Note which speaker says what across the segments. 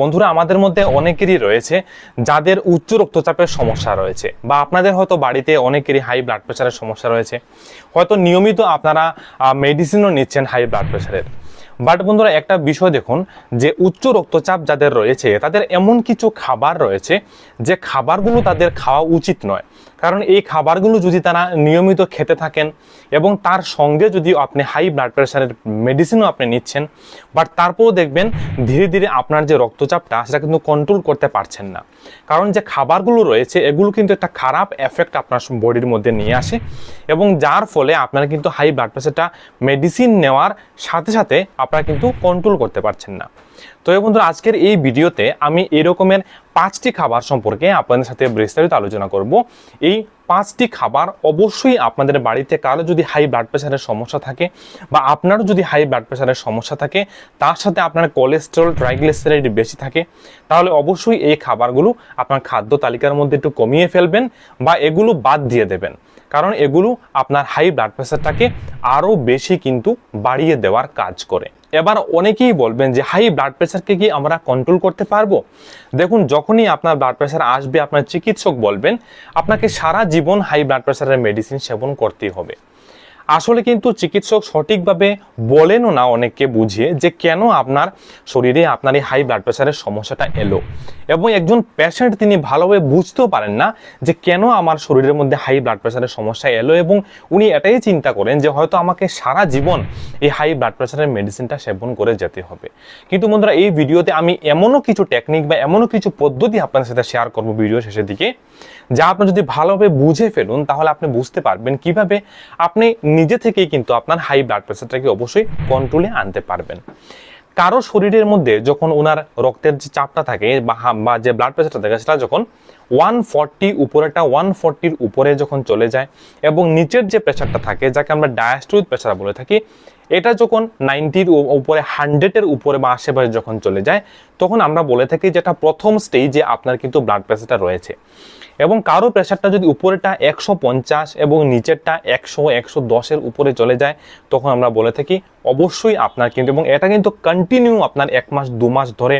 Speaker 1: বন্ধুরা, আমাদের মধ্যে অনেকেরই রয়েছে যাদের উচ্চ রক্তচাপের সমস্যা রয়েছে বা আপনাদের হয়তো বাড়িতে অনেকেরই হাই ব্লাড প্রেশারের সমস্যা রয়েছে। হয়তো নিয়মিত আপনারা মেডিসিনও নিচ্ছেন হাই ব্লাড প্রেশারের বাট বন্ধুরা, একটা বিষয় দেখুন যে উচ্চ রক্তচাপ যাদের রয়েছে, তাদের এমন কিছু খাবার রয়েছে যে খাবারগুলো তাদের খাওয়া উচিত নয়। কারণ এই খাবারগুলো যদি তারা নিয়মিত খেতে থাকেন এবং তার সঙ্গে যদি আপনি হাই ব্লাড প্রেশারের মেডিসিনও আপনি নিচ্ছেন বাট তারপরেও দেখবেন ধীরে ধীরে আপনার যে রক্তচাপটা, সেটা কিন্তু কন্ট্রোল করতে পারছেন না। কারণ যে খাবারগুলো রয়েছে, এগুলো কিন্তু একটা খারাপ এফেক্ট আপনার বডির মধ্যে নিয়ে আসে এবং যার ফলে আপনারা কিন্তু হাই ব্লাড প্রেশারটা মেডিসিন নেওয়ার সাথে সাথে আপনারা কিন্তু কন্ট্রোল করতে পারছেন না। তো বন্ধুরা, আজকের এই ভিডিওতে আমি এরকমের পাঁচটি খাবার সম্পর্কে আপনাদের সাথে বিস্তারিত আলোচনা করব। এই পাঁচটি খাবার অবশ্যই আপনাদের বাড়িতে কারও যদি হাই ব্লাড প্রেশারের সমস্যা থাকে বা আপনারও যদি হাই ব্লাড প্রেশারের সমস্যা থাকে, তার সাথে আপনার কোলেস্ট্রল ট্রাইগ্লিসারাইড বেশি থাকে, তাহলে অবশ্যই এই খাবারগুলো আপনার খাদ্য তালিকার মধ্যে একটু কমিয়ে ফেলবেন বা এগুলো বাদ দিয়ে দেবেন। কারণ এগুলো আপনার হাই ব্লাড প্রেশারটাকে আরও বেশি কিন্তু বাড়িয়ে দেওয়ার কাজ করে। এবার অনেকেই বলবেন যে হাই ব্লাড প্রেশারকে কি আমরা কন্ট্রোল করতে পারব? দেখুন, যখনই আপনার ব্লাড প্রেশার আসবে, আপনার চিকিৎসক বলবেন, আপনাকে সারা জীবন হাই ব্লাড প্রেশারের মেডিসিন সেবন করতেই হবে। আসলে কিন্তু চিকিৎসক সঠিকভাবে বলেনও না অনেককে বুঝিয়ে যে কেন আপনার শরীরে আপনার এই হাই ব্লাড প্রেশারের সমস্যাটা এলো। এবং একজন পেশেন্ট তিনি ভালোভাবে বুঝতেও পারেন না যে কেন আমার শরীরের মধ্যে হাই ব্লাড প্রেশারের সমস্যা এলো এবং উনি এটাই চিন্তা করেন যে হয়তো আমাকে সারা জীবন এই হাই ব্লাড প্রেশারের মেডিসিনটা সেবন করে যেতে হবে। কিন্তু বন্ধুরা, এই ভিডিওতে আমি এমনও কিছু টেকনিক বা এমনও কিছু পদ্ধতি আপনাদের সাথে শেয়ার করব ভিডিও শেষের দিকে। যা আপনি যদি ভালোভাবে বুঝে ফেলুন, তাহলে আপনি বুঝতে পারবেন কীভাবে আপনি নিজে থেকেই কিন্তু আপনার হাই ব্লাড প্রেশারটাকে অবশ্যই কন্ট্রোলে আনতে পারবেন। কারও শরীরের মধ্যে যখন ওনার রক্তের যে চাপটা থাকে বা যে ব্লাড প্রেশারটা থাকে, সেটা যখন ওয়ান ফর্টি উপরেটা ওয়ান ফর্টির উপরে যখন চলে যায় এবং নিচের যে প্রেশারটা থাকে, যাকে আমরা ডায়াস্টোরিক প্রেশার বলে থাকি এটা যখন নাইনটির উপরে, হান্ড্রেডের উপরে বা আশেপাশে যখন চলে যায়, তখন আমরা বলে থাকি যেটা প্রথম স্টেজে আপনার কিন্তু ব্লাড প্রেশারটা রয়েছে। এবং কারও প্রেশারটা যদি উপরেটা একশো পঞ্চাশ এবং নিচেরটা একশো একশো দশের উপরে চলে যায়, তখন আমরা বলে থাকি অবশ্যই আপনার কিন্তু, এবং এটা কিন্তু কন্টিনিউ আপনার এক মাস, দু মাস ধরে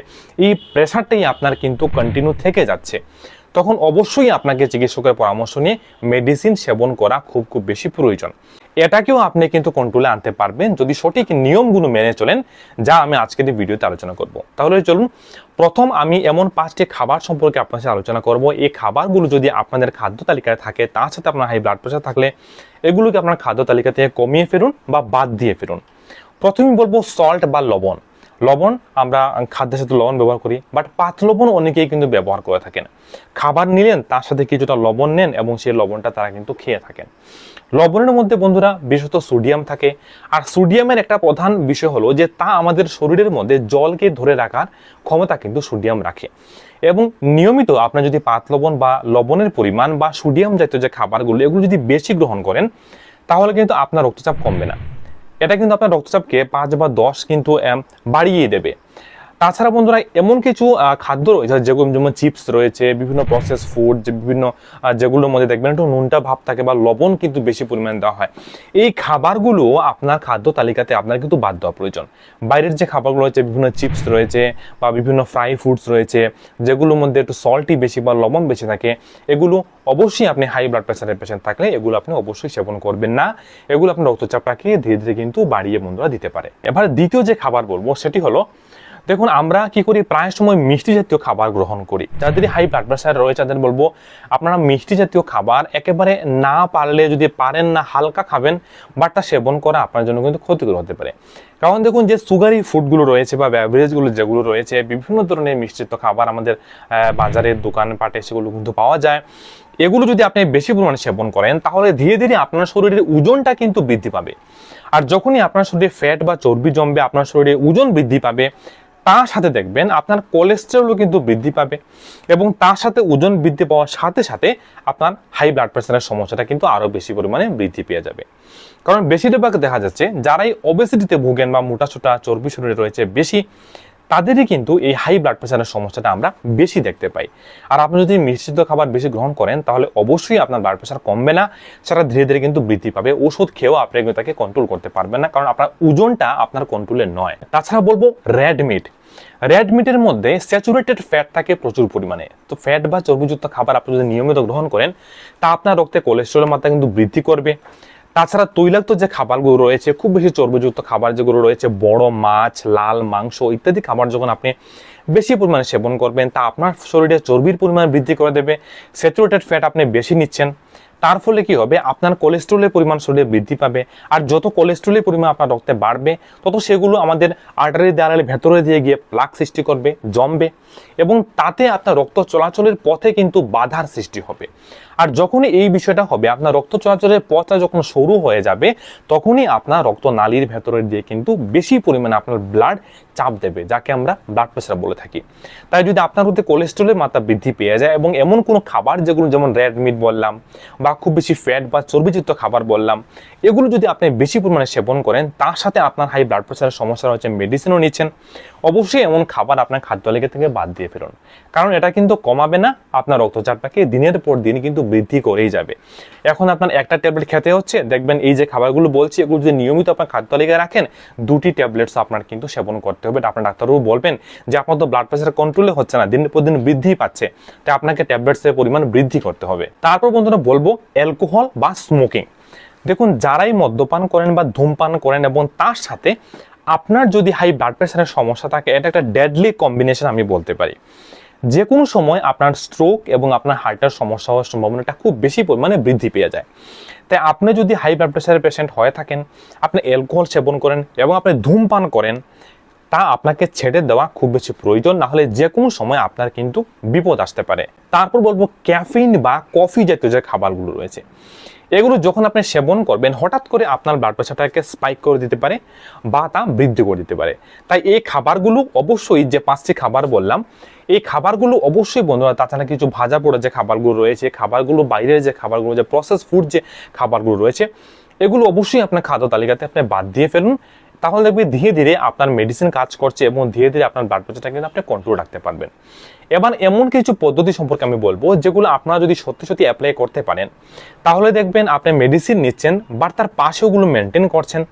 Speaker 1: এই প্রেশারটাই আপনার কিন্তু কন্টিনিউ থেকে যাচ্ছে। তখন অবশ্যই আপনাকে চিকিৎসকের পরামর্শ নিয়ে মেডিসিন সেবন করা খুব খুব বেশি প্রয়োজন। এটাকেও আপনি কিন্তু কন্ট্রোলে আনতে পারবেন যদি সঠিক নিয়মগুলো মেনে চলেন, যা আমি আজকের এই ভিডিওতে আলোচনা করব। তাহলে চলুন, প্রথম আমি এমন পাঁচটি খাবার সম্পর্কে আপনার সাথে আলোচনা করব। এই খাবারগুলো যদি আপনাদের খাদ্য তালিকায় থাকে, তার সাথে আপনার হাই ব্লাড প্রেশার থাকলে এগুলোকে আপনার খাদ্য তালিকা থেকে কমিয়ে ফেলুন বা বাদ দিয়ে ফেলুন। প্রথমেই বলব সল্ট বা লবণ। লবণ, আমরা খাদ্যের সাথে লবণ ব্যবহার করি বাট পাত লবণ অনেকেই কিন্তু ব্যবহার করে থাকেন। খাবার নিলেন, তার সাথে কিছুটা লবণ নেন এবং সেই লবণটা তারা কিন্তু খেয়ে থাকেন। লবণের মধ্যে বন্ধুরা বিশেষত সোডিয়াম থাকে, আর সোডিয়ামের একটা প্রধান বিষয় হলো যে তা আমাদের শরীরের মধ্যে জলকে ধরে রাখার ক্ষমতা কিন্তু সোডিয়াম রাখে। এবং নিয়মিত আপনার যদি পাত লবণ বা লবণের পরিমাণ বা সোডিয়াম জাতীয় যে খাবারগুলো, এগুলো যদি বেশি গ্রহণ করেন, তাহলে কিন্তু আপনার রক্তচাপ কমবে না। এটা কিন্তু আপনার রক্তচাপকে পাঁচ বা দশ কিন্তু বাড়িয়ে দেবে। তাছাড়া বন্ধুরা, এমন কিছু খাদ্য রয়েছে, যেগুলো যেমন চিপস রয়েছে, বিভিন্ন প্রসেস ফুড যে বিভিন্ন যেগুলোর মধ্যে দেখবেন একটু নুনটা ভাব থাকে বা লবণ কিন্তু বেশি পরিমাণে দেওয়া হয়। এই খাবারগুলো আপনার খাদ্য তালিকাতে আপনার কিন্তু বাদ দেওয়া প্রয়োজন। বাইরের যে খাবারগুলো রয়েছে, বিভিন্ন চিপস রয়েছে বা বিভিন্ন ফ্রাই ফুডস রয়েছে, যেগুলোর মধ্যে একটু সল্টই বেশি বা লবণ বেশি থাকে, এগুলো অবশ্যই আপনি হাই ব্লাড প্রেশারের পেশেন্ট থাকলে এগুলো আপনি অবশ্যই সেবন করবেন না। এগুলো আপনার রক্তচাপটাকে ধীরে ধীরে কিন্তু বাড়িয়ে বন্ধুরা দিতে পারে। এবার দ্বিতীয় যে খাবার বলব, সেটি হলো দেখুন, আমরা কি করি? প্রায় সময় মিষ্টি জাতীয় খাবার গ্রহণ করি। যাদের হাই ব্লাড প্রেশার রয়েছে, তাদের বলব, আপনারা মিষ্টি জাতীয় খাবার একেবারে না পারলে যদি পারেন না, হালকা খাবেন বাট তা সেবন করা আপনার জন্য কিন্তু ক্ষতিকর হতে পারে। কারণ দেখুন, যে সুগারি ফুডগুলো রয়েছে বা ব্যাভারেজগুলো যেগুলো রয়েছে, বিভিন্ন ধরনের মিষ্টিত খাবার আমাদের বাজারের দোকান পাটে সেগুলো কিন্তু পাওয়া যায়। এগুলো যদি আপনি বেশি পরিমাণে সেবন করেন, তাহলে ধীরে ধীরে আপনার শরীরের ওজনটা কিন্তু বৃদ্ধি পাবে। আর যখনই আপনার শরীরে ফ্যাট বা চর্বি জমবে, আপনার শরীরে ওজন বৃদ্ধি পাবে তার সাথে দেখবেন আপনার কোলেস্টেরলও কিন্তু বৃদ্ধি পাবে এবং তার সাথে ওজন বৃদ্ধি পাওয়ার সাথে সাথে আপনার হাই ব্লাড প্রেশারের সমস্যাটা কিন্তু আরও বেশি পরিমাণে বৃদ্ধি পেয়ে যাবে। কারণ বেশিরভাগ দেখা যাচ্ছে যারাই ওবেসিটিতে ভুগেন বা মোটাসোটা, চর্বি শরীরে রয়েছে বেশি, তাদেরই কিন্তু এই হাই ব্লাড প্রেশারের সমস্যাটা আমরা বেশি দেখতে পাই। আর আপনি যদি মিশ্রিত খাবার বেশি গ্রহণ করেন, তাহলে অবশ্যই আপনার ব্লাড প্রেশার কমবে না, সেটা ধীরে ধীরে কিন্তু বৃদ্ধি পাবে, ওষুধ খেয়েও আপনি তাকে কন্ট্রোল করতে পারবেন না, কারণ আপনার ওজনটা আপনার কন্ট্রোলে নয়। তাছাড়া বলব রেড মিট রেড মিটের মধ্যে স্যাচুরেটেড ফ্যাট থাকে প্রচুর পরিমাণে। তো ফ্যাট বা চর্বিযুক্ত খাবার আপনি যদি নিয়মিত গ্রহণ করেন, তা আপনার রক্তে কোলেস্ট্রলের মাত্রা কিন্তু বৃদ্ধি করবে। তাছাড়া তৈলাক্ত যে খাবারগুলো রয়েছে, খুব বেশি চর্বিযুক্ত খাবার যেগুলো রয়েছে, বড় মাছ, লাল মাংস ইত্যাদি খাবার যখন আপনি বেশি পরিমাণে সেবন করবেন, তা আপনার শরীরে চর্বির পরিমাণ বৃদ্ধি করে দেবে। স্যাচুরেটেড ফ্যাট আপনি বেশি নিচ্ছেন। তার ফলে কি হবে? আপনার কোলেস্ট্রলের পরিমাণ শরীরে বৃদ্ধি পাবে। আর যত কোলেস্ট্রলের পরিমাণ আপনার রক্তে বাড়বে, তত সেগুলো আমাদের আর্টারি দেয়ালের ভেতরে দিয়ে গিয়ে প্লাক সৃষ্টি করবে, জমবে। এবং তাতে আপনার রক্ত চলাচলের পথে কিন্তু বাধার সৃষ্টি হবে। আর যখনই এই বিষয়টা হবে, আপনার রক্ত চলাচলের পথটা যখন সরু হয়ে যাবে, তখনই আপনার রক্ত নালীর ভেতরে দিয়ে কিন্তু বেশি পরিমাণে আপনার ব্লাড চাপ দেবে, যাকে আমরা ব্লাড প্রেশার বলে থাকি। তাই যদি আপনার মধ্যে কোলেস্ট্রলের মাত্রা বৃদ্ধি পেয়ে যায় এবং এমন কোনো খাবার, যেগুলো যেমন রেড মিট বললাম বা খুব বেশি ফ্যাট বা চর্বিযুক্ত খাবার বললাম এগুলো যদি আপনি বেশি পরিমাণে সেবন করেন, তার সাথে আপনার হাই ব্লাড প্রেশারের সমস্যা হচ্ছে মেডিসিনও নিচ্ছেন। অবশ্যই এমন খাবার আপনার খাদ্যতালিকা থেকে বাদ দিয়ে ফেলুন। কারণ এটা কিন্তু কমাবে না, আপনার রক্তচাপটাকে দিনের পর দিন কিন্তু বৃদ্ধি করেই যাবে। এখন আপনার একটা ট্যাবলেট খেতে হচ্ছে, দেখবেন এই যে খাবারগুলো বলছি, এগুলো যদি নিয়মিত আপনার খাদ্যতালিকায় রাখেন, দুটি ট্যাবলেটস আপনার কিন্তু সেবন করতে হবে। আপনার ডাক্তারবাবু বলবেন যে, আপনার তো ব্লাড প্রেশার কন্ট্রোলে হচ্ছে না, দিনের পর দিন বৃদ্ধি পাচ্ছে। তাই আপনাকে ট্যাবলেটসের পরিমাণ বৃদ্ধি করতে হবে। তারপর বন্ধুরা বলব অ্যালকোহল বা স্মোকিং দেখুন, যারাই মদ্যপান করেন বা ধূমপান করেন এবং তার সাথে আপনার যদি হাই ব্লাড প্রেশারের সমস্যা থাকে, এটা একটা ডেডলি কম্বিনেশন আমি বলতে পারি। যে কোনো সময় আপনার স্ট্রোক এবং আপনার হার্টের সমস্যা হওয়ার সম্ভাবনাটা খুব বেশি পরিমাণে বৃদ্ধি পেয়ে যায়। তাই আপনি যদি হাই ব্লাড প্রেশারের পেশেন্ট হয়ে থাকেন, আপনি অ্যালকোহল সেবন করেন এবং আপনি ধূমপান করেন, তা আপনাকে ছেড়ে দেওয়া খুব বেশি প্রয়োজন, না হলে যে কোনো সময় আপনার কিন্তু বিপদ আসতে পারে। তারপর বলব ক্যাফিন বা কফি জাতীয় যে খাবারগুলো রয়েছে এগুলো যখন আপনি সেবন করবেন, হঠাৎ করে আপনার ব্লাড প্রেশারটাকে স্পাইক করে দিতে পারে বা তা বৃদ্ধি করে দিতে পারে। তাই এই খাবারগুলো অবশ্যই যে পাঁচটি খাবার বললাম, এই খাবারগুলো অবশ্যই বন্ধুরা, তাছাড়া কিছু ভাজা পোড়া যে খাবারগুলো রয়েছে, খাবারগুলো বাইরের যে খাবারগুলো, যে প্রসেস ফুড যে খাবারগুলো রয়েছে, এগুলো অবশ্যই আপনার খাদ্য তালিকাতে আপনি বাদ দিয়ে ফেলুন। তাহলে দেখবে ধীরে ধীরে আপনার মেডিসিন কাজ করছে এবং ধীরে ধীরে আপনার ব্লাড প্রেশারটা কিন্তু আপনি কন্ট্রোল রাখতে পারবেন। এবার এমন কিছু পদ্ধতি সম্পর্কে আমি বলব, যেগুলো আপনারা যদি সত্যি সত্যি অ্যাপ্লাই করতে পারেন, তাহলে দেখবেন আপনি মেডিসিন নিচ্ছেন বাট তার পাশে ওগুলো মেনটেন করছেন।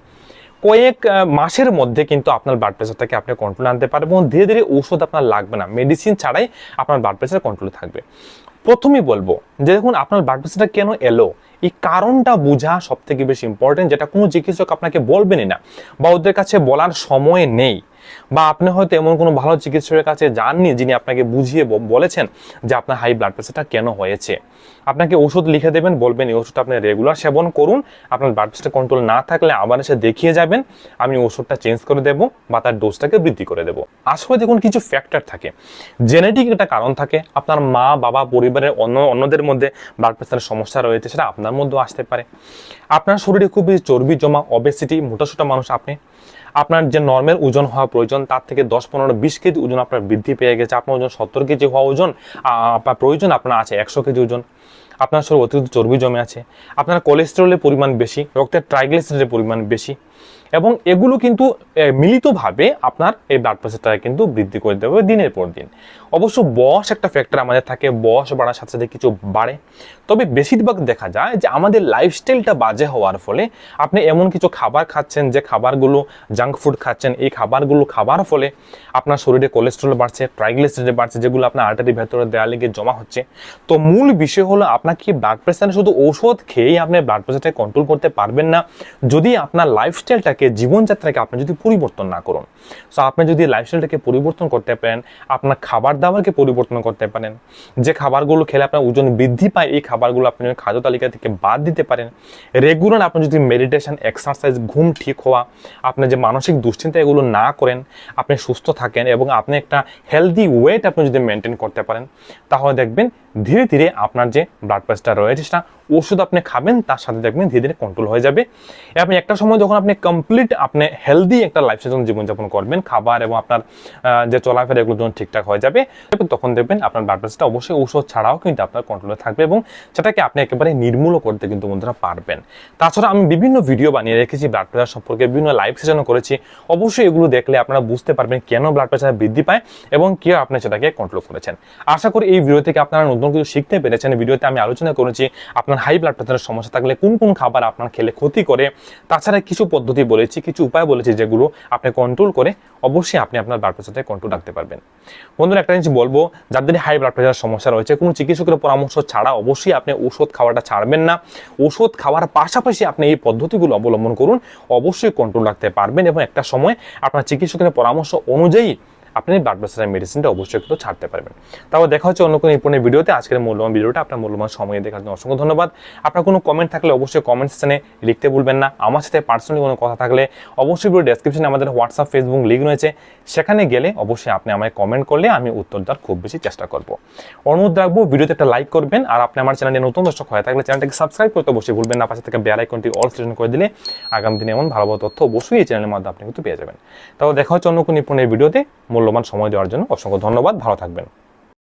Speaker 1: কয়েক মাসের মধ্যে কিন্তু আপনার ব্লাড প্রেশারটাকে আপনি কন্ট্রোলে আনতে পারবেন এবং ধীরে ধীরে ওষুধ আপনার লাগবে না। মেডিসিন ছাড়াই আপনার ব্লাড প্রেশার কন্ট্রোলে থাকবে। প্রথমেই বলব যে দেখুন, আপনার প্রেশারটা কেন এলো? এই কারণটা বোঝা সব থেকে বেশি ইম্পর্টেন্ট যেটা কোনো চিকিৎসক আপনাকে বলবেনই না বা ওদের কাছে বলার সময় নেই। বা আপনি হয়তো এমন কোনো ভালো চিকিৎসকের কাছে যাননি যিনি আপনাকে বুঝিয়ে বলেছেন যে আপনার হাই ব্লাড প্রেশারটা কেন হয়েছে। আপনাকে ওষুধ লিখে দেবেন, বলবেন, এই ওষুধটা আপনি রেগুলার সেবন করুন। আপনার ব্লাড প্রেশার কন্ট্রোল না থাকলে আবার এসে দেখিয়ে যাবেন। আমি ওষুধটা চেঞ্জ করে দেবো বা তার ডোজটাকে বৃদ্ধি করে দেবো। আসলে দেখুন, কিছু ফ্যাক্টর থাকে। জেনেটিক একটা কারণ থাকে। আপনার মা, বাবা, পরিবারের অন্য, অন্যদের মধ্যে ব্লাড প্রেশারের সমস্যা রয়েছে, সেটা আপনার মধ্যেও আসতে পারে। আপনার শরীরে খুব বেশি চর্বি জমা অবেসিটি মোটাসোটা মানুষ আপনি। আপনার যে নর্মাল ওজন হওয়া প্রয়োজন, তার থেকে দশ, পনেরো, বিশ কেজি ওজন আপনার বৃদ্ধি পেয়ে গেছে। আপনার ওজন সত্তর কেজি হওয়া ওজন আপনার প্রয়োজন আপনার আছে একশো কেজি ওজন। আপনার শরীরে অতিরিক্ত চর্বি জমে আছে। আপনার কোলেস্টেরলের পরিমাণ বেশি, রক্তের ট্রাইগ্লিসারিডের পরিমাণ বেশি। এবং এগুলো কিন্তু মিলিতভাবে আপনার এই ব্লাড প্রেশারটাকে কিন্তু বৃদ্ধি করে দেবে দিনের পর দিন। অবশ্য বয়স একটা ফ্যাক্টর আমাদের থাকে, বয়স বাড়ার সাথে সাথে কিছু বাড়ে। তবে বেশিরভাগ দেখা যায় যে আমাদের লাইফস্টাইলটা বাজে হওয়ার ফলে আপনি এমন কিছু খাবার খাচ্ছেন যে খাবারগুলো জাঙ্ক ফুড খাচ্ছেন, এই খাবারগুলো খাবার ফলে আপনার শরীরে কোলেস্ট্রল বাড়ছে ট্রাইগ্লিসারিড বাড়ছে, যেগুলো আপনার আর্টারি ভেতরে দেয়ালে গিয়ে জমা হচ্ছে। তো মূল বিষয় হলো আপনাকে ব্লাড প্রেশার শুধু ঔষধ খেয়েই আপনি ব্লাড প্রেশারটা কন্ট্রোল করতে পারবেন না? যদি আপনার লাইফস্টাইলটাকে জীবনযাত্রাকে আপনি যদি পরিবর্তন না করুন সো আপনি যদি লাইফস্টাইলটাকে পরিবর্তন করতে পারেন, আপনার খাবার দাবারকে পরিবর্তন করতে পারেন, যে খাবারগুলো খেলে আপনার ওজন বৃদ্ধি পায়, এই খাবারগুলো আপনি খাদ্য তালিকা থেকে বাদ দিতে পারেন রেগুলার আপনি যদি মেডিটেশন এক্সারসাইজ ঘুম ঠিক হওয়া আপনার যে মানসিক দুশ্চিন্তা এগুলো না করেন, আপনি সুস্থ থাকেন এবং আপনি একটা হেলদি ওয়েট আপনি যদি মেনটেন করতে পারেন, তাহলে দেখবেন ধীরে ধীরে আপনার যে ব্লাড প্রেশারটা রয়েছে, সেটা ওষুধ আপনি খাবেন, তার সাথে দেখবেন ধীরে ধীরে কন্ট্রোল হয়ে যাবে। এবং একটা সময় যখন আপনি কমপ্লিট আপনি হেলদি একটা লাইফস্টাইল জীবনযাপন করবেন, খাবার এবং আপনার যে চলাফেরা এগুলো যখন ঠিকঠাক হয়ে যাবে তখন দেখবেন আপনার ব্লাড প্রেশারটা অবশ্যই ঔষধ ছাড়াও কিন্তু আপনার কন্ট্রোলে থাকবে এবং সেটাকে আপনি একেবারে নির্মূল করতে কিন্তু বন্ধুরা পারবেন। তাছাড়া আমি বিভিন্ন ভিডিও বানিয়ে রেখেছি ব্লাড প্রেশার সম্পর্কে, বিভিন্ন লাইভ সেশনও করেছি। অবশ্যই এগুলো দেখলে আপনারা বুঝতে পারবেন কেন ব্লাড প্রেশার বৃদ্ধি পায় এবং কেউ আপনি সেটাকে কন্ট্রোল করেছেন। আশা করি এই ভিডিও থেকে আপনারা নতুন এবং কিছু শিখতে পেরেছেন ভিডিওতে আমি আলোচনা করেছি আপনার হাই ব্লাড প্রেশারের সমস্যা থাকলে কোন কোন খাবার আপনার খেলে ক্ষতি করে, তাছাড়া কিছু পদ্ধতি বলেছি, কিছু উপায় বলেছি যেগুলো আপনি কন্ট্রোল করে অবশ্যই আপনি আপনার ব্লাড প্রেশারটা কন্ট্রোল রাখতে পারবেন। বন্ধুরা একটা জিনিস বলব, যাদের হাই ব্লাড প্রেশার সমস্যা রয়েছে, কোনো চিকিৎসকের পরামর্শ ছাড়া অবশ্যই আপনি ওষুধ খাওয়াটা ছাড়বেন না। ওষুধ খাওয়ার পাশাপাশি আপনি এই পদ্ধতিগুলো অবলম্বন করুন, অবশ্যই কন্ট্রোল রাখতে পারবেন এবং একটা সময় আপনার চিকিৎসকের পরামর্শ অনুযায়ী আপনি ব্লাড প্রেশারের মেডিসিনটা অবশ্যই কিন্তু ছাড়তে পারবেন। তারপর দেখা হচ্ছে অন্য কোনো নিপুণের ভিডিওতে। আজকের মূল্যবান ভিডিওটা আপনার মূল্যবান সময় দেখার জন্য অসংখ্য ধন্যবাদ। আপনার কোনো কমেন্ট থাকলে অবশ্যই কমেন্ট সেকশনে লিখতে ভুলবেন না। আমার সাথে পার্সোনালি কোনো কথা থাকলে অবশ্যই ভিডিও ডেসক্রিপশনে আমাদের হোয়াটসঅ্যাপ ফেসবুক লিঙ্ক রয়েছে। সেখানে গেলে অবশ্যই আপনি আমায় কমেন্ট করলে আমি উত্তর দেওয়ার খুব বেশি চেষ্টা করব। অনুরোধ রাখব, ভিডিওতে একটা লাইক করবেন। আর আপনি আমার চ্যানেলে নতুন দর্শক হয়ে থাকলে চ্যানেলটাকে সাবস্ক্রাইব করতে অবশ্যই ভুলবেন না। পাশে থেকে বেল আইকনটি অল সিলেকশন করে দিলে আগামী দিনে এমন ভালো ভালো তথ্য অবশ্যই এই চ্যানেলের মাধ্যমে আপনি কিন্তু পেয়ে যাবেন। তাও দেখা হচ্ছে অন্য কোনো নিপুণের ভিডিওতে। মূল্যবান সময় দেওয়ার জন্য অসংখ্য ধন্যবাদ। ভালো থাকবেন।